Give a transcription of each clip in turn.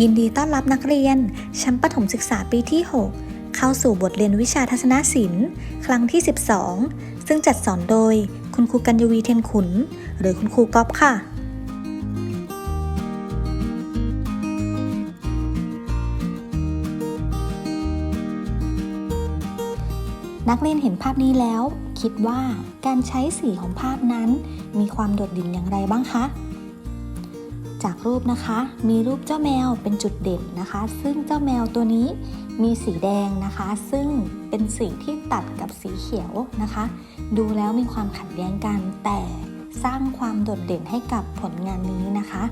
ยินดีต้อนรับนักเรียน ชั้นประถมศึกษาปีที่ 6 เข้าสู่บทเรียนวิชาทัศนศิลป์ ครั้งที่ 12 ซึ่งจัดสอนโดยคุณครูกัญญวีเทียนขุน หรือคุณครูก๊อฟค่ะ นักเรียนเห็นภาพนี้แล้ว คิดว่าการใช้สีของภาพนั้น มีความโดดเด่นอย่างไรบ้างคะ จากรูปนะคะ มีรูปเจ้าแมวเป็นจุดเด่นนะคะ ซึ่งเจ้าแมวตัวนี้มีสีแดงนะคะ ซึ่งเป็นสีที่ตัดกับสีเขียวนะคะ ดูแล้วมีความขัดแย้งกัน แต่สร้างความโดดเด่นให้กับผลงานนี้นะคะ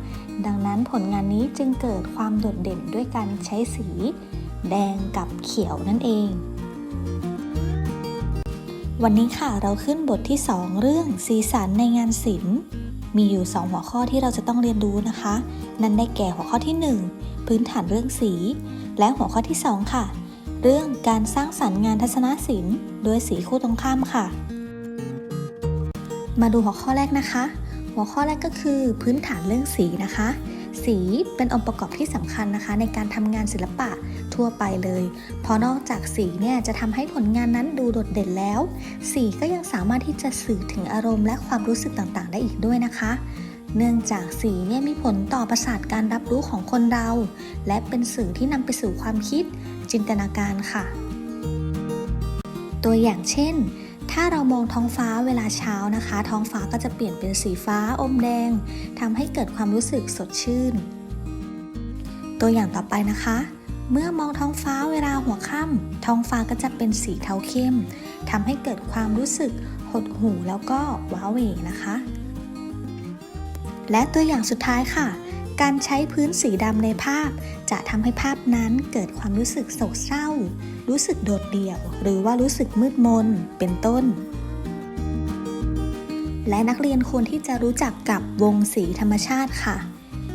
ดังนั้นผลงานนี้จึงเกิดความโดดเด่นด้วยการใช้สีแดงกับเขียวนั่นเอง วันนี้ค่ะเราขึ้นบทที่ 2 เรื่องสีสันในงานศิลป์ มีอยู่ 2 หัวข้อที่เราจะต้องเรียนรู้นะคะ นั่นได้แก่หัวข้อที่ 1 พื้นฐานเรื่องสี และหัวข้อที่ 2 ค่ะ เรื่องการสร้างสรรค์งานทัศนศิลป์ด้วยสีคู่ตรงข้ามค่ะ มาดูหัวข้อแรกนะคะ หัวข้อแรกก็คือ พื้นฐานเรื่องสีนะคะ สีเป็นองค์ประกอบที่สำคัญนะคะ ในการทำงานศิลปะ ทั่วไปเลย เพราะนอกจากสีเนี่ยจะทำให้ผลงานนั้นดูโดดเด่นแล้ว สีก็ยังสามารถที่จะสื่อถึงอารมณ์และความรู้สึกต่างๆ ได้อีกด้วยนะคะ เนื่องจากสีเนี่ยมีผลต่อประสาทการรับรู้ของคนเรา และเป็นสื่อที่นำไปสู่ความคิด จินตนาการค่ะ ตัวอย่างเช่นถ้าเรามองท้องฟ้าเวลาเช้านะคะ ท้องฟ้าก็จะเปลี่ยนเป็นสีฟ้าอมแดงทำให้เกิดความรู้สึกสดชื่น ตัวอย่างต่อไปนะคะ เมื่อมองท้องฟ้าเวลาหัวค่ำท้องฟ้าก็จะเป็นสีเทาเข้มทำให้เกิดความรู้สึกหดหู่แล้วก็ว้าเหวนะคะ และตัวอย่างสุดท้ายค่ะ การใช้พื้นสีดำในภาพ จะทำให้ภาพนั้นเกิดความรู้สึกโศกเศร้า รู้สึกโดดเดี่ยว หรือว่ารู้สึกมืดมน เป็นต้น และนักเรียนควรที่จะรู้จักกับวงสีธรรมชาติค่ะ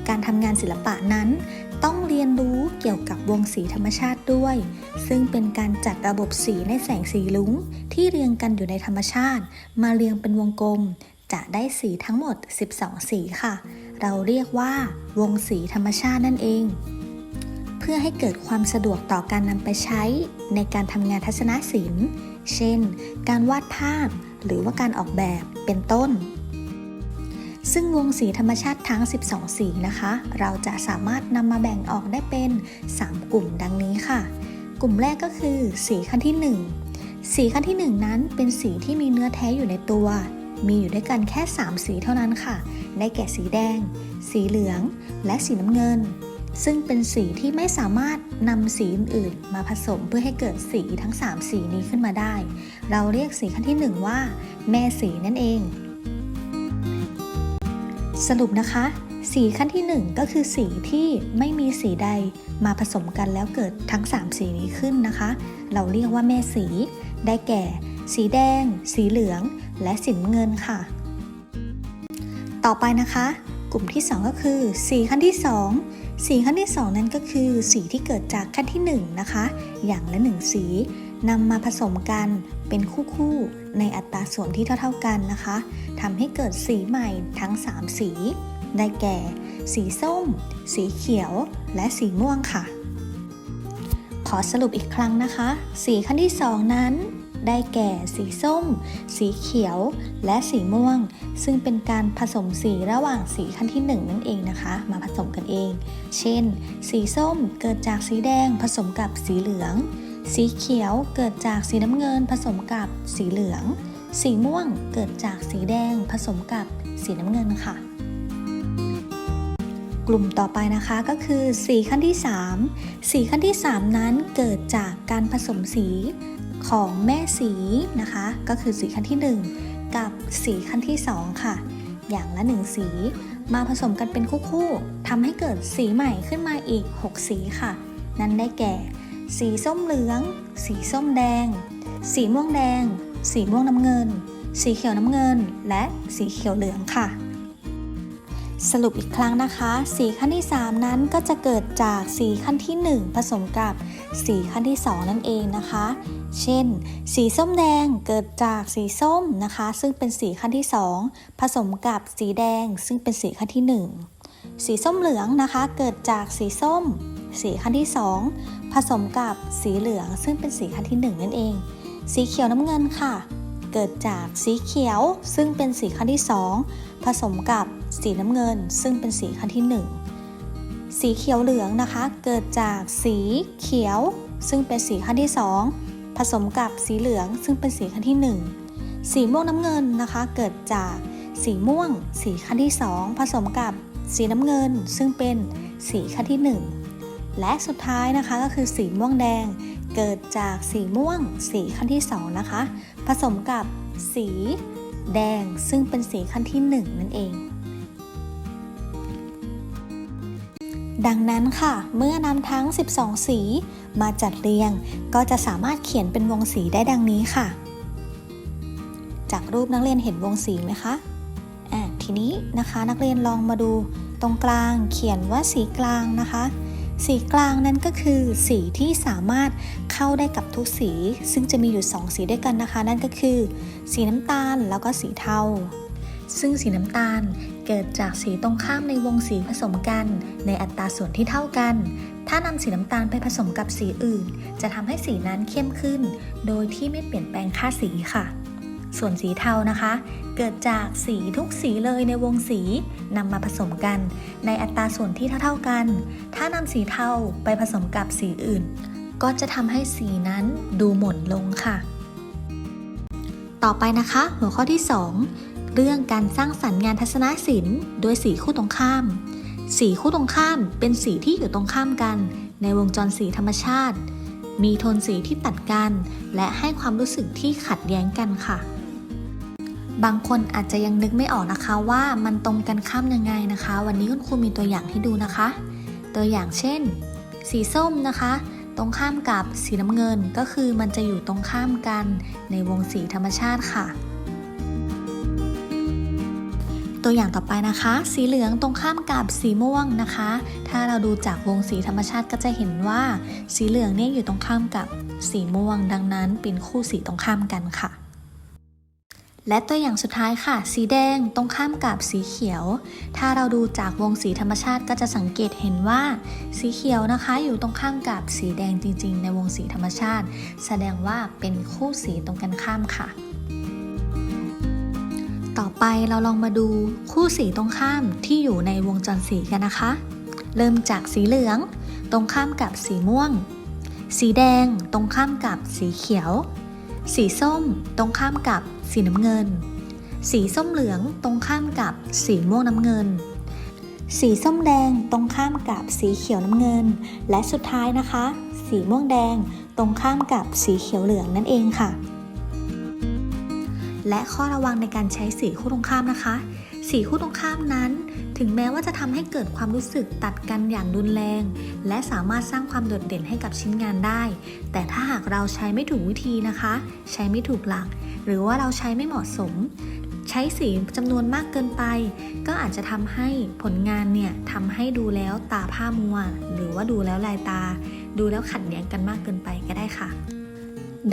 การทำงานศิลปะนั้น ต้องเรียนรู้เกี่ยวกับวงสีธรรมชาติด้วย ซึ่งเป็นการจัดระบบสีในแสงสีลุ้ง ที่เรียงกันอยู่ในธรรมชาติ มาเรียงเป็นวงกลม จะได้สีทั้งหมด 12 สีค่ะ เราเรียกว่าวงสีธรรมชาตินั่นเอง เพื่อให้เกิดความสะดวกต่อการนำไปใช้ ในการทำงานทัศนศิลป์ เช่น การวาดภาพ หรือว่าการออกแบบเป็นต้น ซึ่งวงสีธรรมชาติทั้ง 12 สีนะคะ เราจะสามารถนำมาแบ่งออกได้เป็น 3 กลุ่มดังนี้ค่ะ กลุ่มแรกก็คือ สีขั้นที่ 1 สีขั้นที่ 1 นั้นเป็นสีที่มีเนื้อแท้อยู่ในตัว มีอยู่ด้วยกันแค่ 3 สีเท่านั้นค่ะ ได้แก่สีแดง สีเหลือง และสีน้ำเงิน ซึ่งเป็นสีที่ไม่สามารถนำสีอื่นๆมาผสมเพื่อให้เกิดสีทั้ง 3 สีนี้ขึ้นมาได้ เราเรียกสีขั้นที่ 1 ว่า แม่สีนั่นเอง สรุปนะคะ สีขั้นที่ 1 ก็คือสีที่ไม่มีสีใดมาผสมกันแล้วเกิดทั้ง 3 สีนี้ขึ้นนะคะ เราเรียกว่าแม่สี ได้แก่ สีแดง สีเหลือง และสีเงินค่ะ ต่อไปนะคะ กลุ่มที่ 2 ก็คือ สีขั้นที่ 2 สีขั้นที่ 2 นั้นก็คือ สีที่เกิดจากขั้นที่ 1 นะคะ อย่างละ 1 สี นำมาผสมกันเป็นคู่ๆในอัตราส่วนที่เท่าๆกันนะคะทำให้เกิดสีใหม่ทั้ง 3 สี ได้แก่ สีส้ม สีเขียว และสีม่วงค่ะ ขอสรุปอีกครั้งนะคะ สีขั้นที่ 2 นั้นได้แก่สีส้ม สีเขียว และสีม่วง ซึ่งเป็นการผสมสีระหว่างสีขั้นที่ 1 นั่นเองนะคะ มาผสมกันเอง เช่น สีส้มเกิดจากสีแดงผสมกับสีเหลือง สีเขียวเกิดจากสีน้ำเงินผสมกับสีเหลือง สีม่วงเกิดจากสีแดงผสมกับสีน้ำเงินค่ะ กลุ่มต่อไปนะคะก็คือ สีขั้นที่ 3 สีขั้นที่ 3 นั้นเกิดจากการผสมสีของแม่สีนะคะ ก็คือสีขั้นที่ 1 กับสีขั้นที่ 2 ค่ะ อย่างละ 1 สีมาผสมกันเป็นคู่ๆทำให้เกิดสีใหม่ขึ้นมาอีก 6 สีค่ะ นั้นได้แก่ สีส้มเหลือง สีส้มแดง สีม่วงแดง สีม่วงน้ำเงิน สีเขียวน้ำเงิน และสีเขียวเหลืองค่ะ สรุปอีกครั้งนะคะ สีขั้นที่ 3 นั้นก็จะเกิดจากสีขั้นที่ 1 ผสมกับสีขั้นที่ 2 นั่นเองนะคะ เช่น สีส้มแดงเกิดจากสีส้มนะคะ ซึ่งเป็นสีขั้นที่ 2 ผสมกับสีแดง ซึ่งเป็นสีขั้นที่ 1 สีส้มเหลืองนะคะ เกิดจากสีส้ม สีขั้นที่ 2 ผสมกับสีเหลืองซึ่งเป็นสีขั้นที่ 1 นั่นเอง สีเขียวน้ำเงินค่ะ เกิดจากสีเขียวซึ่งเป็นสีขั้นที่ 2 ผสมกับสีน้ำเงิน ซึ่งเป็นสีขั้นที่ 1 สีเขียวเหลืองนะคะ เกิดจากสีเขียว ซึ่งเป็นสีขั้นที่ 2 ผสมกับสีเหลือง ซึ่งเป็นสีขั้นที่ 1 สีม่วงน้ำเงินนะคะ เกิดจากสีม่วง สีขั้นที่ 2 ผสมกับสีน้ำเงิน ซึ่งเป็นสีขั้นที่ 1 และสุดท้ายนะคะก็คือสีม่วงแดง เกิดจากสีม่วง สีขั้นที่ 2 นะคะ ผสมกับสีแดงซึ่งเป็นสีขั้นที่ 1 นั่นเอง ดังนั้นค่ะ เมื่อนำทั้ง 12 สีมาจัดเรียง ก็จะสามารถเขียนเป็นวงสีได้ดังนี้ค่ะ จากรูปนักเรียนเห็นวงสีไหมคะอะทีนี้นะคะนักเรียนลองมาดูตรงกลางเขียนว่าสีกลางนะคะ สีกลางนั้นก็คือสีที่สามารถเข้าได้กับทุกสี ซึ่งจะมีอยู่ 2 สีด้วยกันนะคะ นั่นก็คือ สีน้ำตาลแล้วก็สีเทา ซึ่งสีน้ำตาลเกิดจากสีตรงข้ามในวงสีผสมกัน ในอัตราส่วนที่เท่ากัน ถ้านำสีน้ำตาลไปผสมกับสีอื่น จะทำให้สีนั้นเข้มขึ้น โดยที่ไม่เปลี่ยนแปลงค่าสีค่ะ ส่วนสีเทานะคะ เกิดจากสีทุกสีเลยในวงสีนำมาผสมกัน ในอัตราส่วนที่เท่าๆกัน ถ้านำสีเทาไปผสมกับสีอื่น ก็จะทำให้สีนั้นดูหม่นลงค่ะ ต่อไปนะคะ หัวข้อที่ 2 เรื่องการสร้างสรรค์งานทัศนศิลป์โดยสีคู่ตรงข้าม สีคู่ตรงข้ามเป็นสีที่อยู่ตรงข้ามกัน ในวงจรสีธรรมชาติมีโทนสีที่ตัดกัน และให้ความรู้สึกที่ขัดแย้งกันค่ะ บางคนอาจจะยังนึกไม่ออกนะคะว่ามันตรงกันข้ามยังไงนะคะ วันนี้คุณครูมีตัวอย่างให้ดูนะคะ ตัวอย่างเช่น สีส้มนะคะ ตรงข้ามกับสีน้ำเงินก็คือมันจะอยู่ตรงข้ามกันในวงสีธรรมชาติค่ะ ตัวอย่างต่อไปนะคะ สีเหลืองตรงข้ามกับสีม่วงนะคะ ถ้าเราดูจากวงสีธรรมชาติก็จะเห็นว่า สีเหลืองเนี่ยอยู่ตรงข้ามกับสีม่วง ดังนั้นเป็นคู่สีตรงข้ามกันค่ะ และตัวอย่างสุดท้ายค่ะ สีแดงตรงข้ามกับสีเขียว ถ้าเราดูจากวงสีธรรมชาติก็จะสังเกตเห็นว่า สีเขียวนะคะ อยู่ตรงข้ามกับสีแดงจริง ๆ ในวงสีธรรมชาติ แสดงว่าเป็นคู่สีตรงกันข้ามค่ะ ต่อไปเราลองมาดูคู่สีตรงข้ามที่อยู่ในวงจรสีกันนะคะ เริ่มจากสีเหลือง ตรงข้ามกับสีม่วง สีแดงตรงข้ามกับสีเขียว สีส้มตรงข้ามกับสีน้ำเงิน สีส้มเหลืองตรงข้ามกับสีม่วงน้ำเงิน สีส้มแดงตรงข้ามกับสีเขียวน้ำเงิน และสุดท้ายนะคะ สีม่วงแดงตรงข้ามกับสีเขียวเหลืองนั่นเองค่ะ และข้อระวังในการใช้สีคู่ตรงข้ามนะคะ สีคู่ตรงข้ามนั้น ถึงแม้ว่าจะทำให้เกิดความรู้สึกตัดกันอย่างรุนแรง และสามารถสร้างความโดดเด่นให้กับชิ้นงานได้ แต่ถ้าหากเราใช้ไม่ถูกวิธีนะคะ ใช้ไม่ถูกหลัก หรือว่าเราใช้ไม่เหมาะสม ใช้สีจำนวนมากเกินไป ก็อาจจะทำให้ผลงานเนี่ยทำให้ดูแล้วตาผ้ามัว หรือว่าดูแล้วลายตา ดูแล้วขัดแย้งกันมากเกินไปก็ได้ค่ะ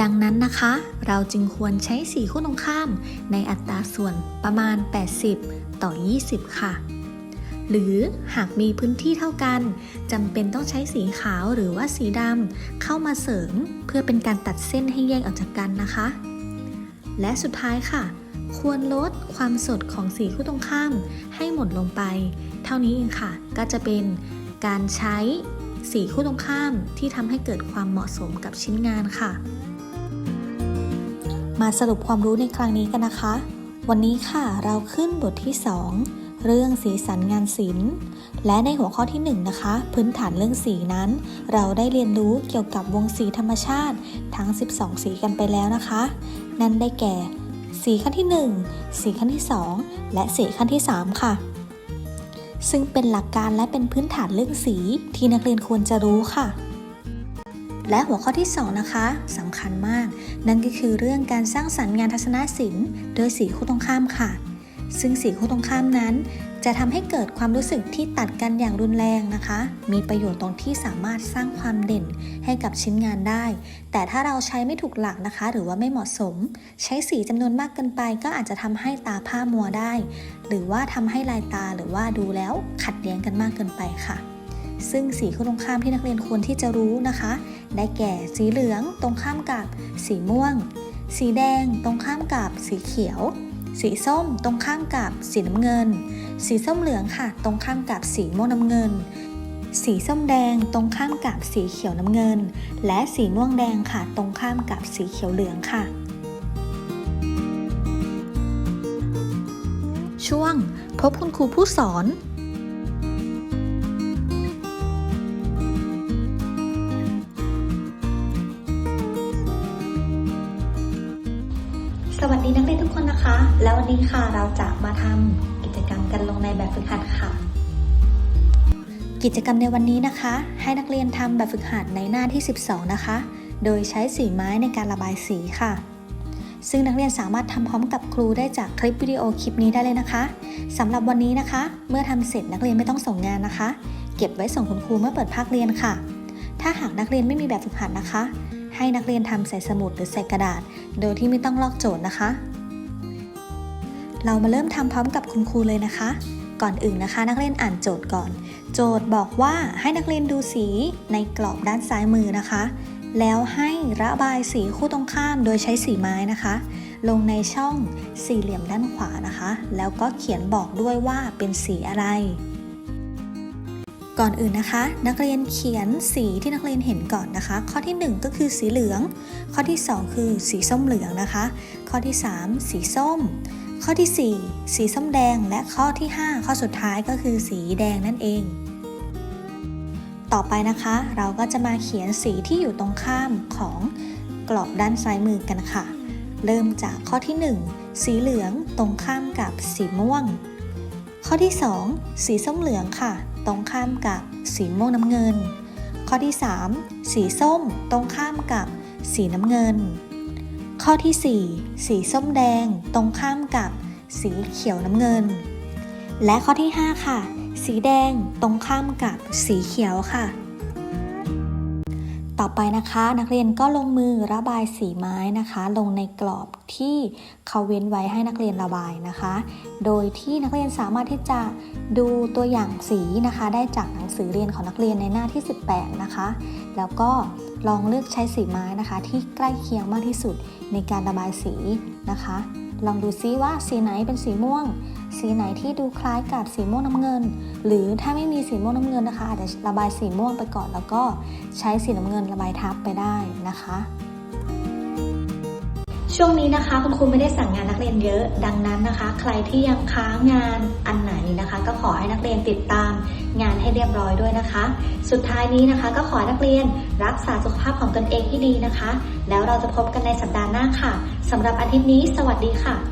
ดังนั้นนะคะ เราจึงควรใช้สีคู่ตรงข้าม ในอัตราส่วนประมาณ 80 ต่อ 20 ค่ะ หรือหากมีพื้นที่เท่ากันจำเป็นต้องใช้สีขาวหรือว่าสีดำเข้ามาเสริม เพื่อเป็นการตัดเส้นให้แยกออกจากกันนะคะ และสุดท้ายค่ะ ควรลดความสดของสีคู่ตรงข้ามให้หมดลงไป เท่านี้เองค่ะ ก็จะเป็นการใช้สีคู่ตรงข้ามที่ทำให้เกิดความเหมาะสมกับชิ้นงานค่ะ มาสรุปความรู้ในครั้งนี้กันนะคะ วันนี้ค่ะเราขึ้นบทที่ 2 เรื่องสีสันงานศิลป์ และในหัวข้อที่1นะคะ พื้นฐานเรื่องสีนั้น เราได้เรียนรู้เกี่ยวกับวงสีธรรมชาติทั้ง 12 สีกันไปแล้วนะคะ นั่นได้แก่ สีขั้นที่ 1 สีขั้นที่ 2 และสีขั้นที่ 3 ค่ะซึ่งเป็นหลักการและเป็นพื้นฐานเรื่องสีที่นักเรียนควรจะรู้ค่ะ และหัวข้อที่ 2 นะคะสำคัญมาก นั่นก็คือเรื่องการสร้างสรรค์งานทัศนศิลป์ โดยสีคู่ตรงข้ามค่ะ ซึ่งสีคู่ตรงข้ามนั้น จะทำให้เกิดความรู้สึกที่ตัดกันอย่างรุนแรงนะคะ มีประโยชน์ตรงที่สามารถสร้างความเด่นให้กับชิ้นงานได้ แต่ถ้าเราใช้ไม่ถูกหลักนะคะ หรือว่าไม่เหมาะสม ใช้สีจำนวนมากเกินไป ก็อาจจะทำให้ตาผ้ามัวได้ หรือว่าทำให้ลายตาหรือว่าดูแล้วขัดแย้งกันมากเกินไปค่ะซึ่งสีคู่ตรงข้ามที่นักเรียนควรที่จะรู้นะคะ ได้แก่สีเหลืองตรงข้ามกับสีม่วง สีแดงตรงข้ามกับสีเขียว สีส้มตรงข้ามกับสีน้ำเงิน สีส้มเหลืองค่ะ ตรงข้ามกับสีม่วงน้ำเงิน สีส้มแดงตรงข้ามกับสีเขียวน้ำเงิน และสีม่วงแดงค่ะ ตรงข้ามกับสีเขียวเหลืองค่ะ ช่วงพบคุณครูผู้สอน นนี้ค่ะ เราจะมาทำกิจกรรมกันลงในแบบฝึกหัดค่ะ กิจกรรมในวันนี้นะคะ ให้นักเรียนทำแบบฝึกหัดในหน้าที่ 12 นะคะ โดยใช้สีไม้ในการระบายสีค่ะ ซึ่งนักเรียนสามารถทำพร้อมกับครูได้จากคลิปวิดีโอคลิปนี้ได้เลยนะคะสำหรับวันนี้นะคะ เมื่อทำเสร็จนักเรียนไม่ต้องส่งงานนะคะ เก็บไว้ส่งคุณครูเมื่อเปิดภาคเรียนค่ะ ถ้าหากนักเรียนไม่มีแบบฝึกหัดนะคะ ให้นักเรียนทำใส่สมุดหรือใส่กระดาษ โดยที่ไม่ต้องลอกโจทย์นะคะ เรามาเริ่มทำพร้อมกับคุณครูเลยนะคะ ก่อนอื่นนะคะ นักเรียนอ่านโจทย์ก่อน โจทย์บอกว่าให้นักเรียนดูสีในกรอบด้านซ้ายมือนะคะ แล้วให้ระบายสีคู่ตรงข้ามโดยใช้สีไม้นะคะ ลงในช่องสี่เหลี่ยมด้านขวานะคะ แล้วก็เขียนบอกด้วยว่าเป็นสีอะไรก่อนอื่นนะคะ นักเรียนเขียนสีที่นักเรียนเห็นก่อนนะคะ ข้อที่ 1 ก็คือสีเหลือง ข้อที่ 2 คือสีส้มเหลืองนะคะ ข้อที่ 3 สีส้ม ข้อที่ 4 สีส้มแดงและข้อที่ 5 ข้อสุดท้ายก็คือสีแดงนั่นเอง ต่อไปนะคะ เราก็จะมาเขียนสีที่อยู่ตรงข้ามของกรอบด้านซ้ายมือกันค่ะ เริ่มจากข้อที่ 1 สีเหลืองตรงข้ามกับสีม่วง ข้อที่ 2 สีส้มเหลืองค่ะ ตรงข้ามกับสีม่วงน้ำเงิน ข้อที่ 3 สีส้มตรงข้ามกับสีน้ำเงิน ข้อที่ 4 สีส้มแดง ตรงข้ามกับ สีเขียวน้ำเงิน และข้อที่ 5 ค่ะ สีแดงตรงข้ามกับสีเขียวค่ะ ต่อไปนะคะ นักเรียนก็ลงมือระบายสีไม้นะคะ ลงในกรอบที่เขาเว้นไว้ให้นักเรียนระบายนะคะ โดยที่นักเรียนสามารถที่จะดูตัวอย่างสีนะคะ ได้จากหนังสือเรียนของนักเรียนในหน้าที่ 18 นะคะ แล้วก็ลองเลือกใช้สีไม้นะคะ ที่ใกล้เคียงมากที่สุดในการระบายสีนะคะ ลองดูซิว่าสีไหนเป็นสีม่วง สีไหนที่ดูคล้ายกับสีม่วงน้ำเงิน หรือถ้าไม่มีสีม่วงน้ำเงินนะคะ อาจจะระบายสีม่วงไปก่อน แล้วก็ใช้สีน้ำเงินระบายทับไปได้นะคะ ช่วงนี้นะคะคุณครูไม่ได้สั่งงานนักเรียนเยอะ ดังนั้นนะคะ ใครที่ยังค้างงานอันไหนนะคะ ก็ขอให้นักเรียนติดตามงานให้เรียบร้อยด้วยนะคะ สุดท้ายนี้นะคะ ก็ขอให้นักเรียนรักษาสุขภาพของตนเองที่ดีนะคะ แล้วเราจะพบกันในสัปดาห์หน้าค่ะสำหรับอาทิตย์นี้ สวัสดีค่ะ